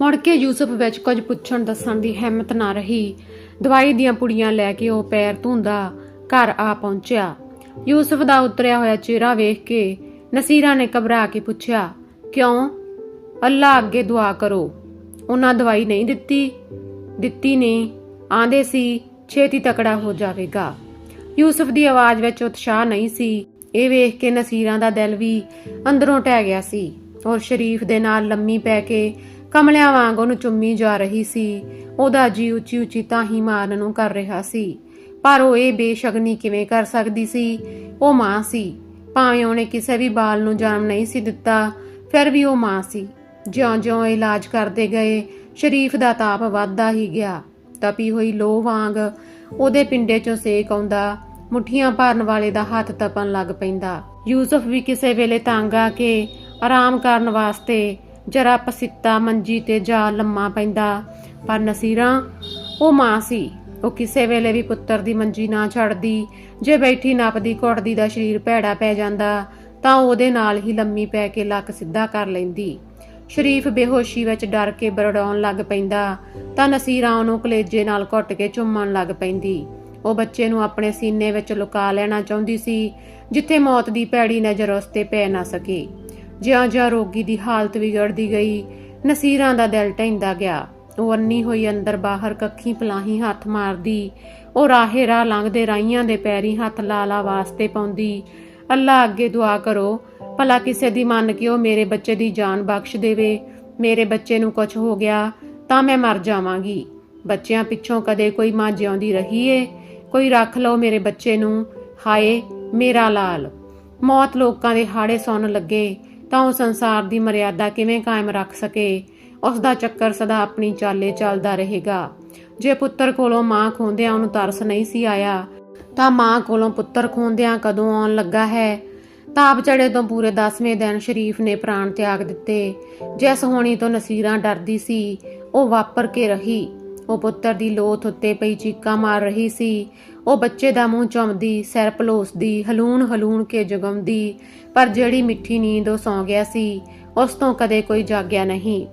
ਮੁੜ ਕੇ ਯੂਸਫ ਵਿੱਚ ਕੁਝ ਪੁੱਛਣ ਦੱਸਣ ਦੀ ਹਿੰਮਤ ਨਾ ਰਹੀ। ਦਵਾਈ ਦੀਆਂ ਪੁੜੀਆਂ ਲੈ ਕੇ ਉਹ ਪੈਰ ਧੁੰਦਾ ਘਰ ਆ ਪਹੁੰਚਿਆ। ਯੂਸਫ ਦਾ ਉਤਰਿਆ ਹੋਇਆ ਚਿਹਰਾ ਵੇਖ ਕੇ ਨਸੀਰਾ ਨੇ ਘਬਰਾ ਕੇ ਪੁੱਛਿਆ, ਕਿਉਂ? ਅੱਲਾ ਅੱਗੇ ਦੁਆ ਕਰੋ। ਉਹਨਾਂ ਦਵਾਈ ਨਹੀਂ ਦਿੱਤੀ? ਦਿੱਤੀ ਨਹੀਂ ਆਂਦੇ ਸੀ, ਛੇਤੀ ਤਕੜਾ ਹੋ ਜਾਵੇਗਾ। ਯੂਸਫ ਦੀ ਆਵਾਜ਼ ਵਿੱਚ ਉਤਸ਼ਾਹ ਨਹੀਂ ਸੀ। ਇਹ ਵੇਖ ਕੇ ਨਸੀਰਾਂ ਦਾ ਦਿਲ ਵੀ ਅੰਦਰੋਂ ਟਹਿ ਗਿਆ ਸੀ ਔਰ ਸ਼ਰੀਫ ਦੇ ਨਾਲ ਲੰਮੀ ਪੈ ਕੇ ਕਮਲਿਆਂ ਵਾਂਗ ਉਹਨੂੰ ਚੁੰਮੀ ਜਾ ਰਹੀ ਸੀ। ਉਹਦਾ ਜੀ ਉੱਚੀ ਉੱਚੀ ਤਾਹੀ ਮਾਰਨ ਨੂੰ ਕਰ ਰਿਹਾ ਸੀ। ਪਰ ਉਹ ਇਹ ਬੇਸ਼ਗਨੀ ਕਿਵੇਂ ਕਰ ਸਕਦੀ ਸੀ? ਉਹ ਮਾਂ ਸੀ। ਭਾਵੇਂ ਉਹਨੇ ਕਿਸੇ ਵੀ ਬਾਲ ਨੂੰ ਜਨਮ ਨਹੀਂ ਸੀ ਦਿੱਤਾ, ਫਿਰ ਵੀ ਉਹ ਮਾਂ ਸੀ। ਜਿਉਂ-ਜਿਉਂ ਇਲਾਜ ਕਰਦੇ ਗਏ, ਸ਼ਰੀਫ ਦਾ ਤਾਪ ਵੱਧਦਾ ਹੀ ਗਿਆ। ਤਪੀ ਹੋਈ ਲੋਹ ਵਾਂਗ ਉਹਦੇ ਪਿੰਡੇ ਚੋਂ ਸੇਕ ਆਉਂਦਾ, ਮੁੱਠੀਆਂ ਭਰਨ ਵਾਲੇ ਦਾ ਹੱਥ ਤਪਣ ਲੱਗ ਪੈਂਦਾ। ਯੂਸਫ ਵੀ ਕਿਸੇ ਵੇਲੇ ਤੰਗ ਆ ਕੇ ਆਰਾਮ ਕਰਨ ਵਾਸਤੇ ਜਰਾ ਪਸਿੱਤਾ ਮੰਜੀ ਤੇ ਜਾ ਲੰਮਾ ਪੈਂਦਾ, ਪਰ ਨਸੀਰਾ, ਉਹ ਮਾਂ ਸੀ। ਉਹ ਕਿਸੇ ਵੇਲੇ ਵੀ ਪੁੱਤਰ ਦੀ ਮੰਜੀ ਨਾ ਛੱਡਦੀ। ਜੇ ਬੈਠੀ ਨੱਪਦੀ, ਘੁੱਟਦੀ ਦਾ ਸਰੀਰ ਭੈੜਾ ਪੈ ਜਾਂਦਾ, ਤਾਂ ਉਹਦੇ ਨਾਲ ਹੀ ਲੰਮੀ ਪੈ ਕੇ ਲੱਕ ਸਿੱਧਾ ਕਰ ਲੈਂਦੀ। ਸ਼ਰੀਫ ਬੇਹੋਸ਼ੀ ਵਿੱਚ ਡਰ ਕੇ ਬਰੜਾਉਣ ਲੱਗ ਪੈਂਦਾ, ਤਾਂ ਨਸੀਰਾ ਉਹਨੂੰ ਕਲੇਜੇ ਨਾਲ ਘੁੱਟ ਕੇ ਚੁੰਮਣ ਲੱਗ ਪੈਂਦੀ। ਉਹ ਬੱਚੇ ਨੂੰ ਆਪਣੇ ਸੀਨੇ ਵਿੱਚ ਲੁਕਾ ਲੈਣਾ ਚਾਹੁੰਦੀ ਸੀ, ਜਿੱਥੇ ਮੌਤ ਦੀ ਭੈੜੀ ਨਜ਼ਰ ਉਸ ਤੇ ਪੈ ਨਾ ਸਕੇ। ਜਿਉਂ-ਜਿਉਂ ਰੋਗੀ ਦੀ ਹਾਲਤ ਵਿਗੜਦੀ ਗਈ, ਨਸੀਰਾਂ ਦਾ ਦਿਲ ਢਹਿੰਦਾ ਗਿਆ। ਉਹ ਅੰਨੀ ਹੋਈ ਅੰਦਰ ਬਾਹਰ ਕੱਖੀ ਪਲਾਹੀ ਹੱਥ ਮਾਰਦੀ, ਉਹ ਰਾਹੇ ਰਾਹ ਲੰਘਦੇ ਰਾਈਆਂ ਦੇ ਪੈਰੀ ਹੱਥ ਲਾ ਵਾਸਤੇ ਪਾਉਂਦੀ, ਅੱਲਾ ਅੱਗੇ ਦੁਆ ਕਰੋ, ਭਲਾ ਕਿਸੇ ਦੀ ਮੰਨ ਕੇ ਉਹ ਮੇਰੇ ਬੱਚੇ ਦੀ ਜਾਨ ਬਖਸ਼ ਦੇਵੇ, ਮੇਰੇ ਬੱਚੇ ਨੂੰ ਕੁਝ ਹੋ ਗਿਆ ਤਾਂ ਮੈਂ ਮਰ ਜਾਵਾਂਗੀ। ਬੱਚਿਆਂ ਪਿੱਛੋਂ ਕਦੇ ਕੋਈ ਮਾਂ ਜਿਉਂਦੀ ਰਹੀ ਏ, ਕੋਈ ਰੱਖ ਲਓ ਮੇਰੇ ਬੱਚੇ ਨੂੰ, ਹਾਏ, ਮੇਰਾ ਲਾਲ। ਮੌਤ ਲੋਕਾਂ ਦੇ ਹਾੜੇ ਸੁਣ ਲੱਗੇ ਤਾਂ ਉਹ ਸੰਸਾਰ ਦੀ ਮਰਿਆਦਾ ਕਿਵੇਂ ਕਾਇਮ ਰੱਖ ਸਕੇ? ਉਸ ਦਾ ਚੱਕਰ ਸਦਾ ਆਪਣੀ ਚਾਲੇ ਚੱਲਦਾ ਰਹੇਗਾ। ਜੇ ਪੁੱਤਰ ਕੋਲੋਂ ਮਾਂ ਖੋਂਦਿਆਂ ਉਹਨੂੰ ਤਰਸ ਨਹੀਂ ਸੀ ਆਇਆ, ਤਾਂ ਮਾਂ ਕੋਲੋਂ ਪੁੱਤਰ ਖੋਂਦਿਆਂ ਕਦੋਂ ਆਉਣ ਲੱਗਾ ਹੈ? ਤਾਪ ਚੜੇ ਤੋਂ ਪੂਰੇ 10ਵੇਂ ਦਿਨ ਸ਼ਰੀਫ ਨੇ ਪ੍ਰਾਣ ਤਿਆਗ ਦਿੱਤੇ। ਜਿਸ ਹੋਣੀ ਤੋਂ ਨਸੀਰਾਂ ਡਰਦੀ ਸੀ, ਉਹ ਵਾਪਰ ਕੇ ਰਹੀ। ਉਹ ਪੁੱਤਰ ਦੀ ਲੋਥ ਉੱਤੇ ਪਈ ਚੀਕਾਂ ਮਾਰ ਰਹੀ ਸੀ। ਉਹ ਬੱਚੇ ਦਾ ਮੂੰਹ ਚੁੰਮਦੀ, ਸਿਰ ਪਲੋਸਦੀ ਹਲੂਣ ਹਲੂਣ ਕੇ ਜਗਮਦੀ, ਪਰ ਜਿਹੜੀ ਮਿੱਠੀ ਨੀਂਦ ਉਹ ਸੌਂ ਗਿਆ ਸੀ, ਉਸ ਤੋਂ ਕਦੇ ਕੋਈ ਜਾਗਿਆ ਨਹੀਂ।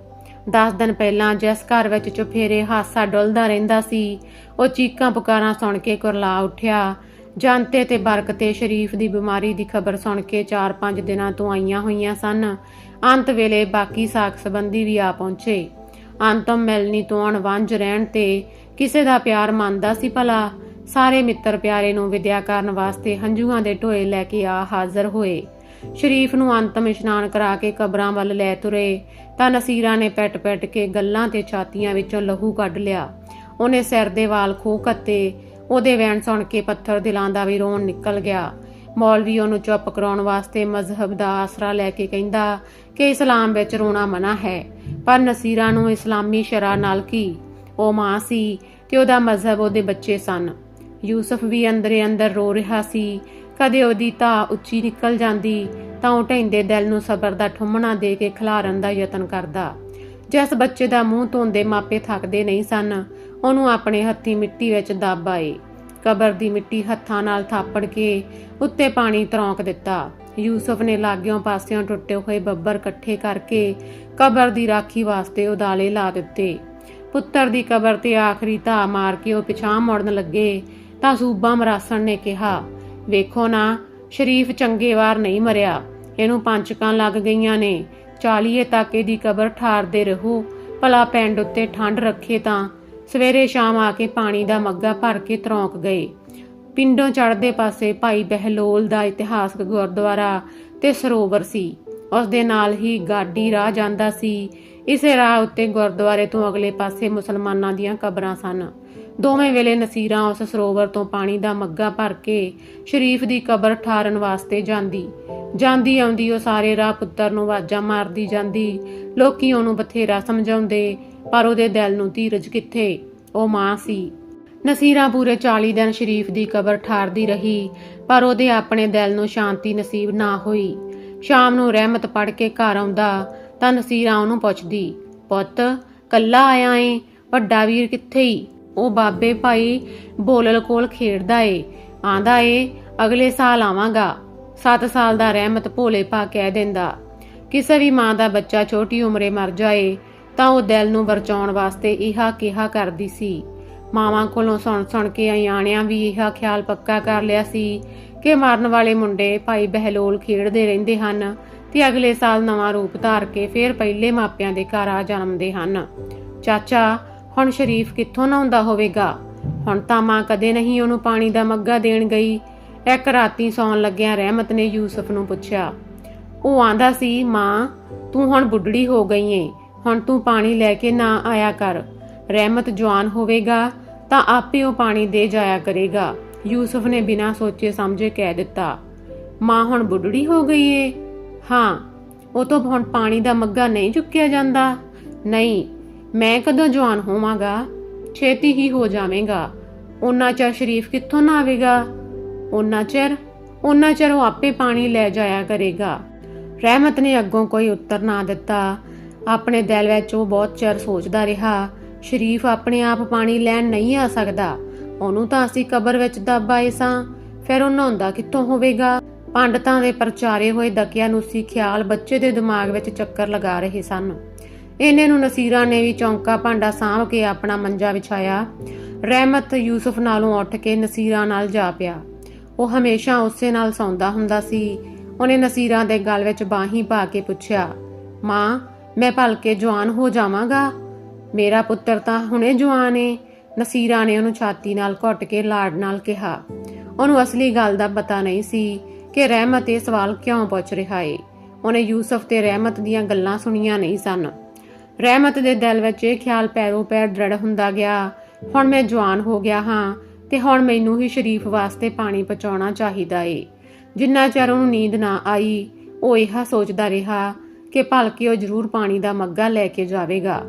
10 ਦਿਨ ਪਹਿਲਾਂ ਜਿਸ ਘਰ ਵਿੱਚ ਚੁਫੇਰੇ ਹਾਸਾ ਡੁੱਲਦਾ ਰਹਿੰਦਾ ਸੀ, ਉਹ ਚੀਕਾਂ ਪੁਕਾਰਾਂ ਸੁਣ ਕੇ ਕੁਰਲਾ ਉੱਠਿਆ। ਜਾਂਤੇ ਤੇ ਬਰਕਤੇ ਸ਼ਰੀਫ ਦੀ ਬਿਮਾਰੀ ਦੀ ਖਬਰ ਸੁਣ ਕੇ 4-5 ਦਿਨਾਂ ਤੋਂ ਆਈਆਂ ਹੋਈਆਂ ਸਨ। ਅੰਤ ਵੇਲੇ ਬਾਕੀ ਸਾਖ ਸੰਬੰਧੀ ਵੀ ਆ ਪਹੁੰਚੇ। ਅੰਤਮ ਮਿਲਣੀ ਤੋਂ ਅਣਵੰਜ ਰਹਿਣ ਤੇ ਕਿਸੇ ਦਾ ਪਿਆਰ ਮੰਨਦਾ ਸੀ ਭਲਾ। ਸਾਰੇ ਮਿੱਤਰ ਪਿਆਰੇ ਨੂੰ ਵਿਦਿਆ ਕਰਨ ਵਾਸਤੇ ਹੰਝੂਆਂ ਦੇ ਢੋਏ ਲੈ ਕੇ ਆ ਹਾਜ਼ਰ ਹੋਏ। ਸ਼ਰੀਫ ਨੂੰ ਅੰਤਮ ਇਸ਼ਨਾਨ ਕਰਾ ਕੇ ਕਬਰਾਂ ਵੱਲ ਲੈ ਤੁਰੇ, ਤਾਂ ਨਸੀਰਾ ਨੇ ਪੈਟ-ਪੈਟ ਕੇ ਗੱਲਾਂ ਤੇ ਛਾਤੀਆਂ ਵਿੱਚੋਂ ਲਹੂ ਕੱਢ ਲਿਆ। ਉਹਨੇ ਸਿਰ ਦੇ ਵਾਲ ਖੋਹ ਕੱਤੇ, ਉਹਦੇ ਵੈਣ ਸੁਣ ਕੇ ਪੱਥਰ ਦਿਲਾਂ ਦਾ ਵੀ ਰੋਣ ਨਿਕਲ ਗਿਆ। ਮੌਲਵੀ ਉਹਨੂੰ ਚੁੱਪ ਕਰਾਉਣ ਵਾਸਤੇ ਮਜ਼ਹਬ ਦਾ ਆਸਰਾ ਲੈ ਕੇ ਕਹਿੰਦਾ ਕਿ ਇਸਲਾਮ ਵਿੱਚ ਰੋਣਾ ਮਨਾ ਹੈ। ਪਰ ਨਸੀਰਾ ਨੂੰ ਇਸਲਾਮੀ ਸ਼ਰਾ ਨਾਲ ਕੀ? ਉਹ ਮਾਂ ਸੀ ਤੇ ਉਹਦਾ ਮਜ਼ਹਬ ਉਹਦੇ ਬੱਚੇ ਸਨ। ਯੂਸਫ ਵੀ ਅੰਦਰੇ ਅੰਦਰ ਰੋ ਰਿਹਾ ਸੀ। ਕਦੇ ਉਹਦੀ ਧਾ ਉੱਚੀ ਨਿਕਲ ਜਾਂਦੀ ਤਾਂ ਉਹ ਢੈਂਦੇ ਦਿਲ ਨੂੰ ਸਬਰ ਦਾ ਠੁੰਮਣਾ ਦੇ ਕੇ ਖਿਲਾਰਨ ਦਾ ਯਤਨ ਕਰਦਾ। ਜਿਸ ਬੱਚੇ ਦਾ ਮੂੰਹ ਧੋਂਦੇ ਮਾਪੇ ਥੱਕਦੇ ਨਹੀਂ ਸਨ, ਉਹਨੂੰ ਆਪਣੇ ਹੱਥੀ ਮਿੱਟੀ ਵਿੱਚ ਦੱਬ ਆਏ। ਕਬਰ ਦੀ ਮਿੱਟੀ ਹੱਥਾਂ ਨਾਲ ਥਾਪੜ ਕੇ ਉੱਤੇ ਪਾਣੀ ਤਰੌਂਕ ਦਿੱਤਾ। ਯੂਸਫ ਨੇ ਲਾਗਿਓਂ ਪਾਸਿਓਂ ਟੁੱਟੇ ਹੋਏ ਬੱਬਰ ਇਕੱਠੇ ਕਰਕੇ ਕਬਰ ਦੀ ਰਾਖੀ ਵਾਸਤੇ ਉਦਾਲੇ ਲਾ ਦਿੱਤੇ। ਪੁੱਤਰ ਦੀ ਕਬਰ ਤੇ ਆਖਰੀ ਧਾ ਮਾਰ ਕੇ ਉਹ ਪਿਛਾਂ ਮੁੜਨ ਲੱਗੇ ਤਾਂ ਸੂਬਾ ਮਰਾਸਣ ਨੇ ਕਿਹਾ, ਵੇਖੋ ਨਾ, ਸ਼ਰੀਫ ਚੰਗੇ ਵਾਰ ਨਹੀਂ ਮਰਿਆ। ਇਹਨੂੰ ਪੰਚਕਾਂ ਲੱਗ ਗਈਆਂ ਨੇ। ਚਾਲੀਏ ਤੱਕ ਇਹਦੀ ਕਬਰ ਠਾਰਦੇ ਰਹੋ। ਭਲਾ ਪਿੰਡ ਉੱਤੇ ਠੰਡ ਰੱਖੇ ਤਾਂ ਸਵੇਰੇ ਸ਼ਾਮ ਆ ਕੇ ਪਾਣੀ ਦਾ ਮੱਗਾ ਭਰ ਕੇ ਤਰੌਂਕ ਗਏ। ਪਿੰਡੋਂ ਚੜ੍ਹਦੇ ਪਾਸੇ ਭਾਈ ਬਹਿਲੋਲ ਦਾ ਇਤਿਹਾਸਕ ਗੁਰਦੁਆਰਾ ਤੇ ਸਰੋਵਰ ਸੀ। ਉਸ ਦੇ ਨਾਲ ਹੀ ਗਾਡੀ ਰਾਹ ਜਾਂਦਾ ਸੀ। ਇਸੇ ਰਾਹ ਉੱਤੇ ਗੁਰਦੁਆਰੇ ਤੋਂ ਅਗਲੇ ਪਾਸੇ ਮੁਸਲਮਾਨਾਂ ਦੀਆਂ ਕਬਰਾਂ ਸਨ। ਦੋਵੇਂ ਵੇਲੇ ਨਸੀਰਾਂ ਉਸ ਸਰੋਵਰ ਤੋਂ ਪਾਣੀ ਦਾ ਮੱਗਾ ਭਰ ਕੇ ਸ਼ਰੀਫ ਦੀ ਕਬਰ ਠਾਰਨ ਵਾਸਤੇ ਜਾਂਦੀ। ਜਾਂਦੀ ਆਉਂਦੀ ਉਹ ਸਾਰੇ ਰਾਹ ਪੁੱਤਰ ਨੂੰ ਆਵਾਜ਼ਾਂ ਮਾਰਦੀ ਜਾਂਦੀ। ਲੋਕੀ ਉਹਨੂੰ ਬਥੇਰਾ ਸਮਝਾਉਂਦੇ। ਪਰ ਉਹਦੇ ਦਿਲ ਨੂੰ ਧੀਰਜ ਕਿੱਥੇ? ਉਹ ਮਾਂ ਸੀ। ਨਸੀਰਾਂ ਪੂਰੇ 40 ਦਿਨ ਸ਼ਰੀਫ ਦੀ ਕਬਰ ਠਾਰਦੀ ਰਹੀ, ਪਰ ਉਹਦੇ ਆਪਣੇ ਦਿਲ ਨੂੰ ਸ਼ਾਂਤੀ ਨਸੀਬ ਨਾ ਹੋਈ। ਸ਼ਾਮ ਨੂੰ ਰਹਿਮਤ ਪੜ ਕੇ ਘਰ ਆਉਂਦਾ ਤਾਂ ਨਸੀਰਾਂ ਉਹਨੂੰ ਪੁੱਛਦੀ, ਪੁੱਤ, ਕੱਲਾ ਆਇਆ ਏ? ਵੱਡਾ ਵੀਰ ਕਿੱਥੇ ਈ? ਉਹ ਬਾਬੇ ਭਾਈ ਬੋਲਲ ਕੋਲ ਖੇਡਦਾ ਏ। ਆਂਦਾ ਏ, ਅਗਲੇ ਸਾਲ ਆਵਾਂਗਾ। 7 ਸਾਲ ਦਾ ਰਹਿਮਤ ਭੋਲੇ ਪਾ ਕਹਿ ਦਿੰਦਾ। ਕਿਸੇ ਵੀ ਮਾਂ ਦਾ ਬੱਚਾ ਛੋਟੀ ਉਮਰੇ ਮਰ ਜਾਏ ਤਾਂ ਉਹ ਦਿਲ ਨੂੰ ਵਰਚਾਉਣ ਵਾਸਤੇ ਇਹਾ ਕਿਹਾ ਕਰਦੀ ਸੀ। ਮਾਵਾਂ ਕੋਲੋਂ ਸੁਣ ਸੁਣ ਕੇ ਆਇਆਣਿਆਂ ਵੀ ਇਹ ਖਿਆਲ ਪੱਕਾ ਕਰ ਲਿਆ ਸੀ ਕਿ ਮਰਨ ਵਾਲੇ ਮੁੰਡੇ ਭਾਈ ਬਹਿਲੋਲ ਖੇਡਦੇ ਰਹਿੰਦੇ ਹਨ ਤੇ ਅਗਲੇ ਸਾਲ ਨਵਾਂ ਰੂਪ ਧਾਰ ਕੇ ਫੇਰ ਪਹਿਲੇ ਮਾਪਿਆਂ ਦੇ ਘਰ ਆ ਜਨਮਦੇ ਹਨ। ਚਾਚਾ, ਹੁਣ ਸ਼ਰੀਫ ਕਿੱਥੋਂ ਨਹਾਉਂਦਾ ਹੋਵੇਗਾ? ਹੁਣ ਤਾਂ ਮਾਂ ਕਦੇ ਨਹੀਂ ਉਹਨੂੰ ਪਾਣੀ ਦਾ ਮੱਗਾ ਦੇਣ ਗਈ। ਇੱਕ ਰਾਤੀ ਸੌਣ ਲੱਗਿਆ ਰਹਿਮਤ ਨੇ ਯੂਸਫ ਨੂੰ ਪੁੱਛਿਆ, ਉਹ ਆਂਦਾ ਸੀ, ਮਾਂ, ਤੂੰ ਹੁਣ ਬੁੱਢੜੀ ਹੋ ਗਈ ਏ। ਹੁਣ ਤੂੰ ਪਾਣੀ ਲੈ ਕੇ ਨਾ ਆਇਆ ਕਰ। ਰਹਿਮਤ ਜਵਾਨ ਹੋਵੇਗਾ, ਤਾਂ ਆਪੇ ਉਹ ਪਾਣੀ ਦੇ ਜਾਇਆ ਕਰੇਗਾ। ਯੂਸਫ ਨੇ ਬਿਨਾਂ ਸੋਚੇ ਸਮਝੇ ਕਹਿ ਦਿੱਤਾ, ਮਾਂ ਹੁਣ ਬੁੱਢੜੀ ਹੋ ਗਈ ਏ? ਹਾਂ, ਉਹ ਤੋਂ ਹੁਣ ਪਾਣੀ ਦਾ ਮੱਗਾ ਨਹੀਂ ਚੁੱਕਿਆ ਜਾਂਦਾ। ਨਹੀਂ, ਮੈਂ ਕਦੋਂ ਜਵਾਨ ਹੋਵਾਂਗਾ? ਛੇਤੀ ਹੀ ਹੋ ਜਾਵੇਂਗਾ। ਉਹਨਾਂ ਚਿਰ ਸ਼ਰੀਫ ਕਿੱਥੋਂ ਨਾ ਆਵੇਗਾ? ਉਹਨਾਂ ਚਿਰ ਉਹਨਾਂ ਚਿਰ ਉਹ ਆਪੇ ਪਾਣੀ ਲੈ ਜਾਇਆ ਕਰੇਗਾ। ਰਹਿਮਤ ਨੇ ਅੱਗੋਂ ਕੋਈ ਉੱਤਰ ਨਾ ਦਿੱਤਾ। ਆਪਣੇ ਦਿਲ ਵਿੱਚ ਉਹ ਬਹੁਤ ਚਿਰ ਸੋਚਦਾ ਰਿਹਾ, ਸ਼ਰੀਫ ਆਪਣੇ ਆਪ ਪਾਣੀ ਲੈਣ ਨਹੀਂ ਆ ਸਕਦਾ। ਉਹਨੂੰ ਤਾਂ ਅਸੀਂ ਕਬਰ ਵਿੱਚ ਦੱਬ ਆਏ ਸਾਂ, ਫਿਰ ਉਹ ਨਹਾਉਂਦਾ ਕਿੱਥੋਂ ਹੋਵੇਗਾ? ਪੰਡਤਾਂ ਦੇ ਪ੍ਰਚਾਰੇ ਹੋਏ ਦਕਿਆਨੂਸੀ ਖਿਆਲ ਬੱਚੇ ਦੇ ਦਿਮਾਗ ਵਿੱਚ ਚੱਕਰ ਲਗਾ ਰਹੇ ਸਨ। ਇਹਨੇ ਨੂੰ ਨਸੀਰਾ ਨੇ ਵੀ ਚੌਂਕਾ ਭਾਂਡਾ ਸਾਂਭ ਕੇ ਆਪਣਾ ਮੰਜਾ ਵਿਛਾਇਆ। ਰਹਿਮਤ ਯੂਸਫ ਨਾਲੋਂ ਉੱਠ ਕੇ ਨਸੀਰਾ ਨਾਲ ਜਾ ਪਿਆ। ਉਹ ਹਮੇਸ਼ਾ ਉਸੇ ਨਾਲ ਸੌਂਦਾ ਹੁੰਦਾ ਸੀ। ਉਹਨੇ ਨਸੀਰਾ ਦੇ ਗਲ ਵਿੱਚ ਬਾਹੀਂ ਪਾ ਕੇ ਪੁੱਛਿਆ, ਮਾਂ ਮੈਂ ਭਲਕੇ ਜਵਾਨ ਹੋ ਜਾਵਾਂਗਾ। ਮੇਰਾ ਪੁੱਤਰ ਤਾਂ ਹੁਣੇ ਜਵਾਨ ਏ, ਨਸੀਰਾ ਨੇ ਉਹਨੂੰ ਛਾਤੀ ਨਾਲ ਘੁੱਟ ਕੇ ਲਾੜ ਨਾਲ ਕਿਹਾ। ਉਹਨੂੰ ਅਸਲੀ ਗੱਲ ਦਾ ਪਤਾ ਨਹੀਂ ਸੀ ਕਿ ਰਹਿਮਤ ਇਹ ਸਵਾਲ ਕਿਉਂ ਪੁੱਛ ਰਿਹਾ ਏ। ਉਹਨੇ ਯੂਸਫ ਤੇ ਰਹਿਮਤ ਦੀਆਂ ਗੱਲਾਂ ਸੁਣੀਆਂ ਨਹੀਂ ਸਨ। ਰਹਿਮਤ ਦੇ ਦਿਲ ਵਿੱਚ ਇਹ ਖਿਆਲ ਪੈਰੋਂ ਪੈਰ ਦ੍ਰਿੜ ਹੁੰਦਾ ਗਿਆ, ਹੁਣ ਮੈਂ ਜਵਾਨ ਹੋ ਗਿਆ ਹਾਂ ਤੇ ਹੁਣ ਮੈਨੂੰ ਹੀ ਸ਼ਰੀਫ ਵਾਸਤੇ ਪਾਣੀ ਪਹੁੰਚਾਉਣਾ ਚਾਹੀਦਾ ਏ। ਜਿੰਨਾ ਚਿਰ ਉਹਨੂੰ ਨੀਂਦ ਨਾ ਆਈ, ਉਹ ਇਹ ਸੋਚਦਾ ਰਿਹਾ ਕਿ ਭਲਕੇ ਉਹ ਜ਼ਰੂਰ ਪਾਣੀ ਦਾ ਮੱਗਾ ਲੈ ਕੇ ਜਾਵੇਗਾ।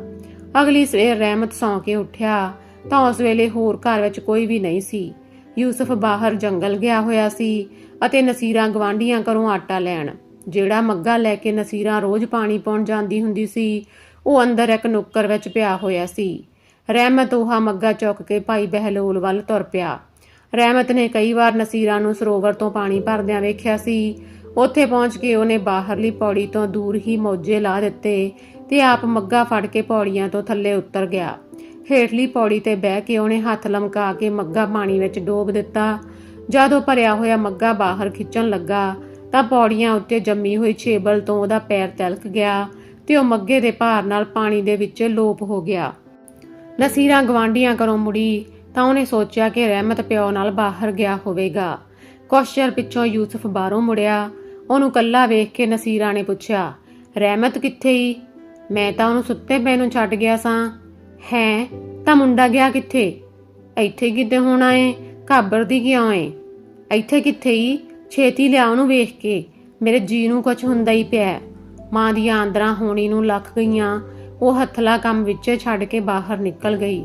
ਅਗਲੀ ਸਵੇਰ ਰਹਿਮਤ ਸੌਂ ਕੇ ਉੱਠਿਆ, ਤਾਂ ਉਸ ਵੇਲੇ ਹੋਰ ਘਰ ਵਿੱਚ ਕੋਈ ਵੀ ਨਹੀਂ ਸੀ। ਯੂਸਫ ਬਾਹਰ ਜੰਗਲ ਗਿਆ ਹੋਇਆ ਸੀ ਅਤੇ ਨਸੀਰਾਂ ਗਵਾਂਢੀਆਂ ਘਰੋਂ ਆਟਾ ਲੈਣ। ਜਿਹੜਾ ਮੱਗਾ ਲੈ ਕੇ ਨਸੀਰਾਂ ਰੋਜ਼ ਪਾਣੀ ਪਾਉਣ ਜਾਂਦੀ ਹੁੰਦੀ ਸੀ, ਉਹ ਅੰਦਰ ਇੱਕ ਨੁੱਕਰ ਵਿੱਚ ਪਿਆ ਹੋਇਆ ਸੀ। ਰਹਿਮਤ ਉਹ ਮੱਗਾ ਚੁੱਕ ਕੇ ਭਾਈ ਬਹਿਲੋਲ ਵੱਲ ਤੁਰ ਪਿਆ। ਰਹਿਮਤ ਨੇ ਕਈ ਵਾਰ ਨਸੀਰਾਂ ਨੂੰ ਸਰੋਵਰ ਤੋਂ ਪਾਣੀ ਭਰਦਿਆਂ ਵੇਖਿਆ ਸੀ ਉੱਥੇ ਪਹੁੰਚ ਕੇ ਉਹਨੇ ਬਾਹਰਲੀ ਪੌੜੀ ਤੋਂ ਦੂਰ ਹੀ ਮੌਜੇ ਲਾ ਦਿੱਤੇ ਤੇ ਆਪ ਮੱਗਾ ਫੜ ਕੇ ਪੌੜੀਆਂ ਤੋਂ ਥੱਲੇ ਉਤਰ ਗਿਆ। ਹੇਠਲੀ ਪੌੜੀ ਤੇ ਬਹਿ ਕੇ ਉਹਨੇ ਹੱਥ ਲਮਕਾ ਕੇ ਮੱਗਾ ਪਾਣੀ ਵਿੱਚ ਡੋਬ ਦਿੱਤਾ। ਜਦੋਂ ਭਰਿਆ ਹੋਇਆ ਮੱਗਾ ਬਾਹਰ ਖਿੱਚਣ ਲੱਗਾ, ਤਾਂ ਪੌੜੀਆਂ ਉੱਤੇ ਜੰਮੀ ਹੋਈ ਛੇਬਲ ਤੋਂ ਉਹਦਾ ਪੈਰ ਤਿਲਕ ਗਿਆ ਤੇ ਉਹ ਮੱਗੇ ਦੇ ਭਾਰ ਨਾਲ ਪਾਣੀ ਦੇ ਵਿੱਚ ਲੋਪ ਹੋ ਗਿਆ। ਨਸੀਰਾਂ ਗਵਾਂਡੀਆਂ ਘਰੋਂ ਮੁੜੀ, ਤਾਂ ਉਹਨੇ ਸੋਚਿਆ ਕਿ ਰਹਿਮਤ ਪਿਓ ਨਾਲ ਬਾਹਰ ਗਿਆ ਹੋਵੇਗਾ। ਕੁਛ ਚਿਰ ਪਿੱਛੋਂ ਯੂਸਫ ਬਾਹਰੋਂ ਮੁੜਿਆ ਉਹਨੂੰ ਕੱਲਾ ਵੇਖ ਕੇ ਨਸੀਰਾਂ ਨੇ ਪੁੱਛਿਆ, ਰਹਿਮਤ ਕਿੱਥੇ ਈ? ਮੈਂ ਤਾਂ ਉਹਨੂੰ ਸੁੱਤੇ ਪਏ ਨੂੰ ਛੱਡ ਗਿਆ ਸਾਂ। ਹੈ, ਤਾਂ ਮੁੰਡਾ ਗਿਆ ਕਿੱਥੇ? ਇੱਥੇ ਕਿਤੇ ਹੋਣਾ ਏ? ਘਾਬਰਦੀ ਕਿਉਂ ਏ? ਇੱਥੇ ਕਿੱਥੇ ਈ? ਛੇਤੀ ਲਿਆ ਉਹਨੂੰ ਵੇਖ ਕੇ। ਮੇਰੇ ਜੀ ਨੂੰ ਕੁਝ ਹੁੰਦਾ ਹੀ ਪਿਆ। ਮਾਂ ਦੀਆਂ ਆਂਦਰਾਂ ਹੋਣੀ ਨੂੰ ਲੱਖ ਗਈਆਂ। ਉਹ ਹੱਥਲਾ ਕੰਮ ਵਿੱਚ ਛੱਡ ਕੇ ਬਾਹਰ ਨਿਕਲ ਗਈ।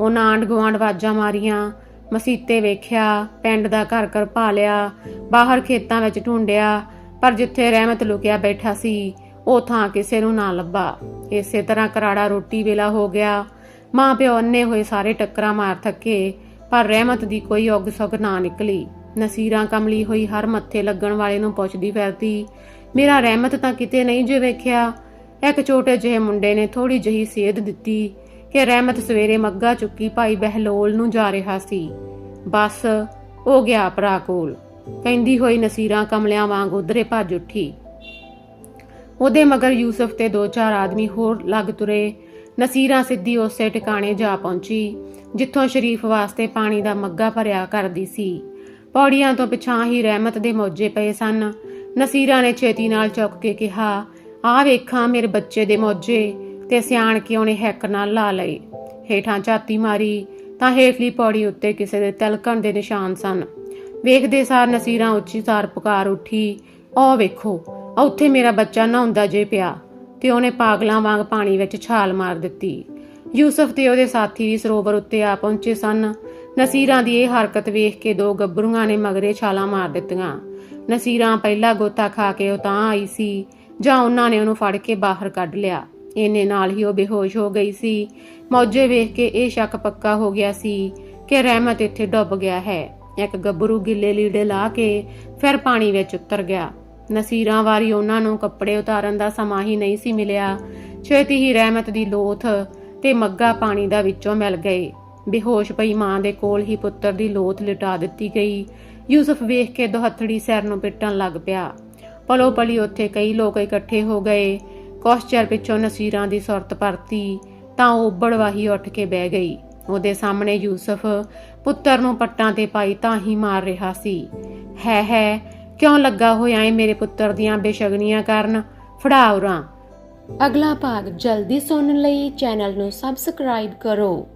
ਉਹ ਆਂਢ ਗੁਆਂਢ ਵਾਜਾਂ ਮਾਰੀਆਂ। ਮਸੀਤੇ ਵੇਖਿਆ, ਪਿੰਡ ਦਾ ਘਰ ਘਰ ਭਾਲਿਆ, ਬਾਹਰ ਖੇਤਾਂ ਵਿੱਚ ਢੂੰਡਿਆ। ਪਰ ਜਿੱਥੇ ਰਹਿਮਤ ਲੁਕਿਆ ਬੈਠਾ ਸੀ, ਉਹ ਥਾਂ ਕਿਸੇ ਨੂੰ ਨਾ ਲੱਭਾ। ਇਸੇ ਤਰ੍ਹਾਂ ਕਰਾੜਾ ਰੋਟੀ ਵੇਲਾ ਹੋ ਗਿਆ। ਮਾਂ ਪਿਓ ਅੰਨੇ ਹੋਏ ਸਾਰੇ ਟੱਕਰਾਂ ਮਾਰ ਥੱਕੇ, ਪਰ ਰਹਿਮਤ ਦੀ ਕੋਈ ਉਗ ਸੁਗ ਨਾ ਨਿਕਲੀ। ਨਸੀਰਾਂ ਕਮਲੀ ਹੋਈ ਹਰ ਮੱਥੇ ਲੱਗਣ ਵਾਲੇ ਨੂੰ ਪੁੱਛਦੀ ਫਿਰਦੀ, ਮੇਰਾ ਰਹਿਮਤ ਤਾਂ ਕਿਤੇ ਨਹੀਂ ਜੇ ਵੇਖਿਆ? ਇੱਕ ਛੋਟੇ ਜਿਹੇ ਮੁੰਡੇ ਨੇ ਥੋੜੀ ਜਿਹੀ ਸੇਧ ਦਿੱਤੀ ਕਿ ਰਹਿਮਤ ਸਵੇਰੇ ਮੱਗਾ ਚੁੱਕੀ ਭਾਈ ਬਹਿਲੋਲ ਨੂੰ ਜਾ ਰਿਹਾ ਸੀ। ਬਸ, ਉਹ ਗਿਆ ਭਰਾ ਕੋਲ। ਕਹਿੰਦੀ ਹੋਈ ਨਸੀਰਾਂ ਕਮਲਿਆਂ ਵਾਂਗ ਉਧਰੇ ਭੱਜ ਉੱਠੀ। ਉਹਦੇ ਮਗਰ ਯੂਸਫ ਤੇ ਦੋ ਚਾਰ ਆਦਮੀ ਹੋਰ ਲੱਗ ਤੁਰੇ। ਨਸੀਰਾਂ ਸਿੱਧੀ ਉਸੇ ਟਿਕਾਣੇ ਜਾ ਪਹੁੰਚੀ, ਜਿੱਥੋਂ ਸ਼ਰੀਫ ਵਾਸਤੇ ਪਾਣੀ ਦਾ ਮੱਗਾ ਭਰਿਆ ਕਰਦੀ ਸੀ। ਪੌੜੀਆਂ ਤੋਂ ਪਿਛਾਂ ਹੀ ਰਹਿਮਤ ਦੇ ਮੌਜੇ ਪਏ ਸਨ। ਨਸੀਰਾਂ ਨੇ ਛੇਤੀ ਨਾਲ ਚੁੱਕ ਕੇ ਕਿਹਾ ਆ ਵੇਖਾਂ ਮੇਰੇ ਬੱਚੇ ਦੇ ਮੌਜੇ, ਤੇ ਸਿਆਣ ਕੇ ਉਹਨੇ ਹੈਕ ਨਾਲ ਲਾ ਲਏ। ਹੇਠਾਂ ਝਾਤੀ ਮਾਰੀ, ਤਾਂ ਹੇਠਲੀ ਪੌੜੀ ਉੱਤੇ ਕਿਸੇ ਦੇ ਤਲਕਣ ਦੇ ਨਿਸ਼ਾਨ ਸਨ। ਵੇਖਦੇ ਸਾਰ ਨਸੀਰਾਂ ਉੱਚੀ ਸਾਰ ਪੁਕਾਰ ਉੱਠੀ ਉਹ ਵੇਖੋ ਉੱਥੇ ਮੇਰਾ ਬੱਚਾ ਨਹਾਉਂਦਾ ਜੇ ਪਿਆ। ਤੇ ਉਹਨੇ ਪਾਗਲਾਂ ਵਾਂਗ ਪਾਣੀ ਵਿੱਚ ਛਾਲ ਮਾਰ ਦਿੱਤੀ। ਯੂਸਫ ਤੇ ਉਹਦੇ ਸਾਥੀ ਵੀ ਸਰੋਵਰ ਉੱਤੇ ਆ ਪਹੁੰਚੇ ਸਨ। ਨਸੀਰਾਂ ਦੀ ਇਹ ਹਰਕਤ ਵੇਖ ਕੇ ਦੋ ਗੱਭਰੂਆਂ ਨੇ ਮਗਰੇ ਛਾਲਾਂ ਮਾਰ ਦਿੱਤੀਆਂ। ਨਸੀਰਾਂ ਪਹਿਲਾ ਗੋਤਾ ਖਾ ਕੇ ਉਹ ਤਾਂ ਆਈ ਸੀ, ਜਾਂ ਉਹਨਾਂ ਨੇ ਉਹਨੂੰ ਫੜ ਕੇ ਬਾਹਰ ਕੱਢ ਲਿਆ। ਇਹਨੇ ਨਾਲ ਹੀ ਉਹ ਬੇਹੋਸ਼ ਹੋ ਗਈ ਸੀ। ਮੌਜੇ ਵੇਖ ਕੇ ਇਹ ਸ਼ੱਕ ਪੱਕਾ ਹੋ ਗਿਆ ਸੀ ਕਿ ਰਹਿਮਤ ਇੱਥੇ ਡੁੱਬ ਗਿਆ ਹੈ। ਇੱਕ ਗੱਭਰੂ ਗਿੱਲੇ ਲੀੜੇ ਲਾ ਕੇ ਫਿਰ ਪਾਣੀ ਵਿੱਚ ਉਤਰ ਗਿਆ। ਨਸੀਰਾਂ ਵਾਰੀ ਉਹਨਾਂ ਨੂੰ ਕੱਪੜੇ ਉਤਾਰਨ ਦਾ ਸਮਾਂ ਹੀ ਨਹੀਂ ਸੀ ਮਿਲਿਆ। ਛੇਤੀ ਹੀ ਰਹਿਮਤ ਦੀ ਲੋਥ ਤੇ ਮੱਗਾ ਪਾਣੀ ਦਾ ਵਿੱਚੋਂ ਮਿਲ ਗਏ। ਬੇਹੋਸ਼ ਪਈ ਮਾਂ ਦੇ ਕੋਲ ਹੀ ਪੁੱਤਰ ਦੀ ਲੋਥ ਲਿਟਾ ਦਿੱਤੀ ਗਈ। ਯੂਸਫ ਵੇਖ ਕੇ ਦੁਹੱਥੜੀ ਸਿਰ ਨੂੰ ਪਿੱਟਣ ਲੱਗ ਪਿਆ। ਪਲੋ ਪਲੀ ਉੱਥੇ ਕਈ ਲੋਕ ਇਕੱਠੇ ਹੋ ਗਏ। ਕੋਸ਼ਚਰ ਪਿੱਛੋਂ ਨਸੀਰਾਂ ਦੀ ਸੁਰਤ ਪਰਤੀ ਤਾਂ ਉਹ ਉੱਬੜਵਾਹੀ ਉੱਠ ਕੇ ਬਹਿ ਗਈ। ਉਹਦੇ ਸਾਹਮਣੇ ਯੂਸਫ ਪੁੱਤਰ ਨੂੰ ਪੱਟਾਂ ਤੇ ਪਾਈ ਤਾਂ ਹੀ ਮਾਰ ਰਿਹਾ ਸੀ। ਹੈ ਹੈ, ਕਿਉਂ ਲੱਗਾ ਹੋਇਆ ਏ ਮੇਰੇ ਪੁੱਤਰ ਦੀਆਂ ਬੇਸ਼ਗਨੀਆਂ ਕਰਨ? ਫੜਾਉਰਾ ਅਗਲਾ ਭਾਗ ਜਲਦੀ ਸੁਣਨ ਲਈ ਚੈਨਲ ਨੂੰ ਸਬਸਕ੍ਰਾਈਬ ਕਰੋ।